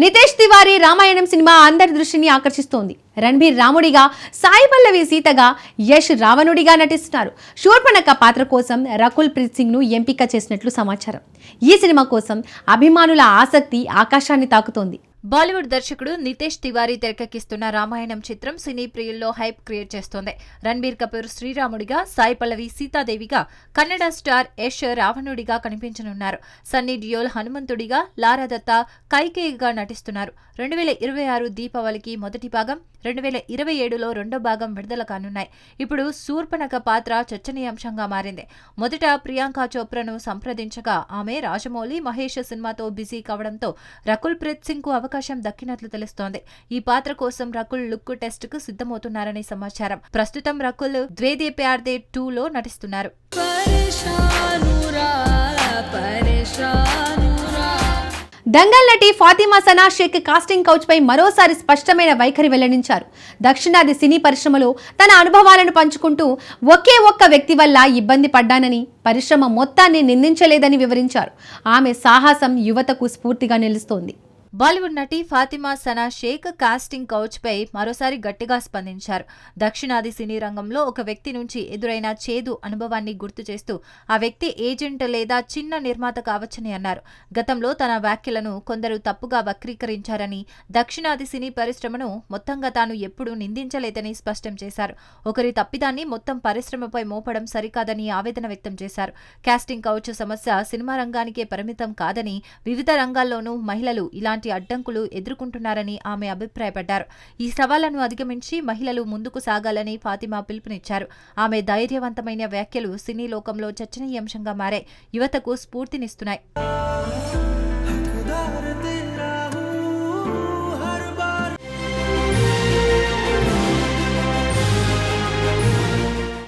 Nitesh Tiwari Ramayanam cinema అందరి దృష్టిని ఆకర్షిస్తోంది. రణబీర్ రాముడిగా సాయి పల్లవి సీతగా యష్ రావణుడిగా నటిస్తున్నారు. శూర్పణఖ పాత్ర కోసం రకుల్ ప్రీత్ సింగ్ను ఎంపిక చేసినట్లు సమాచారం. ఈ సినిమా కోసం అభిమానుల ఆసక్తి ఆకాశాన్ని తాకుతోంది. బాలీవుడ్ దర్శకుడు నితేష్ తివారీ తెరకెక్కిస్తున్న రామాయణం చిత్రం సినీ ప్రియుల్లో హైప్ క్రియేట్ చేస్తోంది. రణబీర్ కపూర్ శ్రీరాముడిగా సాయి పల్లవి సీతాదేవిగా కన్నడ స్టార్ యష్ రావణుడిగా కనిపించనున్నారు. సన్నీ డియోల్ హనుమంతుడిగా లారా దత్త కైకేయిగా నటిస్తున్నారు. రెండు వేల ఇరవై ఆరు దీపావళికి మొదటి భాగం రెండు వేల ఇరవై ఏడులో రెండో భాగం విడుదల కానున్నాయి. ఇప్పుడు శూర్పణక పాత్ర చర్చనీయాంశంగా మారింది. మొదట ప్రియాంక చోప్రాను సంప్రదించగా ఆమె రాజమౌళి మహేష్ సినిమాతో బిజీ కావడంతో రకుల్ ప్రీత్ సింగ్కు అవకాశం దక్కినట్లు తెలుస్తోంది. ఈ పాత్ర కోసం రకుల్ లుక్ టెస్ట్కు సిద్ధమవుతున్నారని సమాచారం. ప్రస్తుతం రకుల్ ద్వేదే ప్యార్ దే టూ లో నటిస్తున్నారు. దంగల్ నటి ఫాతిమా సనా షేక్ కాస్టింగ్ కౌచ్ పై మరోసారి స్పష్టమైన వైఖరి వెల్లడించారు. దక్షిణాది సినీ పరిశ్రమలో తన అనుభవాలను పంచుకుంటూ ఒకే ఒక్క వ్యక్తి వల్ల ఇబ్బంది పడ్డానని పరిశ్రమ మొత్తాన్ని నిందించలేదని వివరించారు. ఆమె సాహసం యువతకు స్ఫూర్తిగా నిలుస్తోంది. బాలీవుడ్ నటి ఫాతిమా సనా షేక్ కాస్టింగ్ కౌచ్ పై మరోసారి గట్టిగా స్పందించారు. దక్షిణాది సినీ రంగంలో ఒక వ్యక్తి నుంచి ఎదురైన చేదు అనుభవాన్ని గుర్తు చేస్తూ ఆ వ్యక్తి ఏజెంట్ లేదా చిన్న నిర్మాత కావచ్చని అన్నారు. గతంలో తన వ్యాఖ్యలను కొందరు తప్పుగా వక్రీకరించారని దక్షిణాది సినీ పరిశ్రమను మొత్తంగా తాను ఎప్పుడూ నిందించలేదని స్పష్టం చేశారు. ఒకరి తప్పిదాన్ని మొత్తం పరిశ్రమపై మోపడం సరికాదని ఆవేదన వ్యక్తం చేశారు. కాస్టింగ్ కౌచ్ సమస్య సినిమా రంగానికే పరిమితం కాదని వివిధ రంగాల్లోనూ మహిళలు ఇలాంటి అడ్డంకులు ఎదుర్కొంటున్నారని ఆమె అభిప్రాయపడ్డారు. ఈ సవాళ్ళను అధిగమించి మహిళలు ముందుకు సాగాలని ఫాతిమా పిలుపునిచ్చారు. ఆమె ధైర్యవంతమైన వ్యాఖ్యలు సినీ లోకంలో చర్చనీయాంశంగా మారాయి. యువతకు స్ఫూర్తినిస్తున్నాయి.